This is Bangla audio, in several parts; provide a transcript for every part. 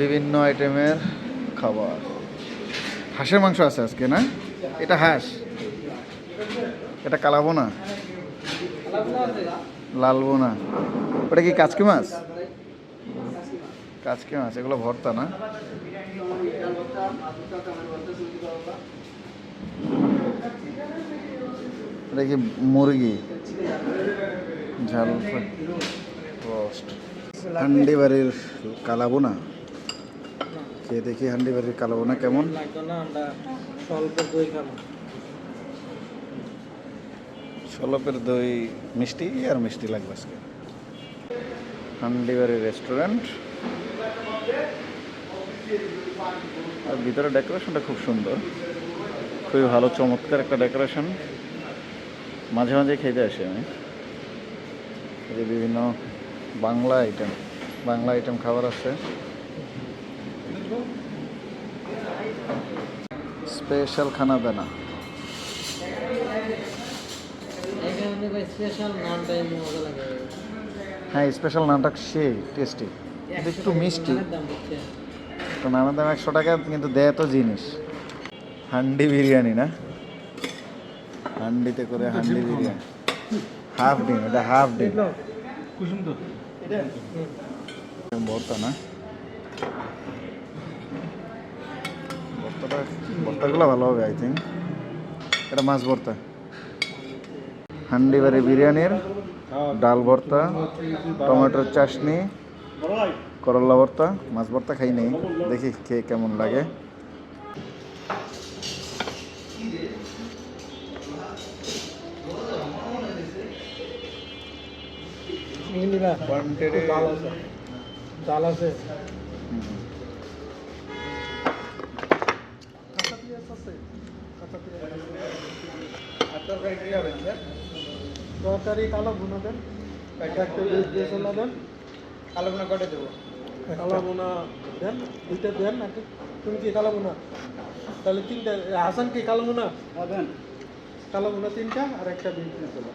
বিভিন্ন আইটেমের খাবার। হাঁসের মাংস আছে আজকে, না? এটা হাঁস। এটা কালাবো না লালবো না ওটা কি কাচকি মাছ? কাচকি মাছ, এগুলো ভর্তা, না? এটা কি মুরগি? ঝাল রোস্ট হান্ডি বাড়ির কালাবোনা। খেয়ে দেখি হান্ডি বাড়ির কালাবোনা কেমন? না দই সলপের দই মিষ্টি আর মিষ্টি লাগবে আজকে। হান্ডি বাড়ির রেস্টুরেন্ট আর ভিতরে ডেকোরেশনটা খুব সুন্দর। খুবই ভালো চমৎকার একটা ডেকোরেশন মাঝে মাঝে খেতে আসি আমি। যে বিভিন্ন বাংলা আইটেম বাংলা আইটেম খাবার আছে। স্পেশাল খানা দানা হ্যাঁ স্পেশাল নানটা সে টেস্টি কিন্তু একটু মিষ্টি। তো নানার দাম একশো টাকা কিন্তু দেয় তো জিনিস। হান্ডি বিরিয়ানি না? হান্ডিতে করে হান্ডি বিরিয়ানি। হাফ ডিম এটা হাফ ডিম। কুসুম তো ভর্তা না? ভর্তাটা ভর্তাগুলো ভালো হবে আই থিঙ্ক এটা মাছ ভর্তা। হান্ডি বাড়ি বিরিয়ানির ডাল ভর্তা টমেটোর চাটনি করলা ভর্তা মাছ ভর্তা খাই নেই। দেখি খেয়ে কেমন লাগে। ডাল আছে। ডাল আছে। তরকারি কালো বুনো দেন। একটা দেন। কালো বুনা কটে দেবো? কালো বুনা দেন দুইটা দেন নাকি? তুমি কি কালো বুনা তাহলে তিনটা হাসান কি কালো বুনা দেন। কালো বুনা তিনটা আর একটা বিন পিস দেবো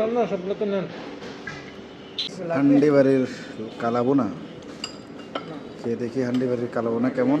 রান্না হান্ডি বাড়ির কালাবোনা খেয়ে দেখি হান্ডি বাড়ির কালাবোনা কেমন?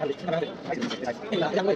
না আমরা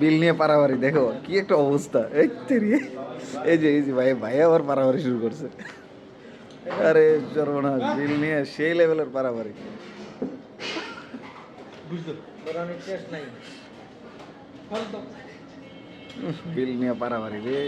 বিল নিয়ে পারাবারি দেখো কি একটা অবস্থা। এই যে এই যে ভাই ভাই আবার পারাবারি শুরু করছে। আরে সর্বনাশ বিল নিয়ে সেই লেভেলের পারাবারি বুঝতো বিল নিয়ে পারাবাড়ি রে।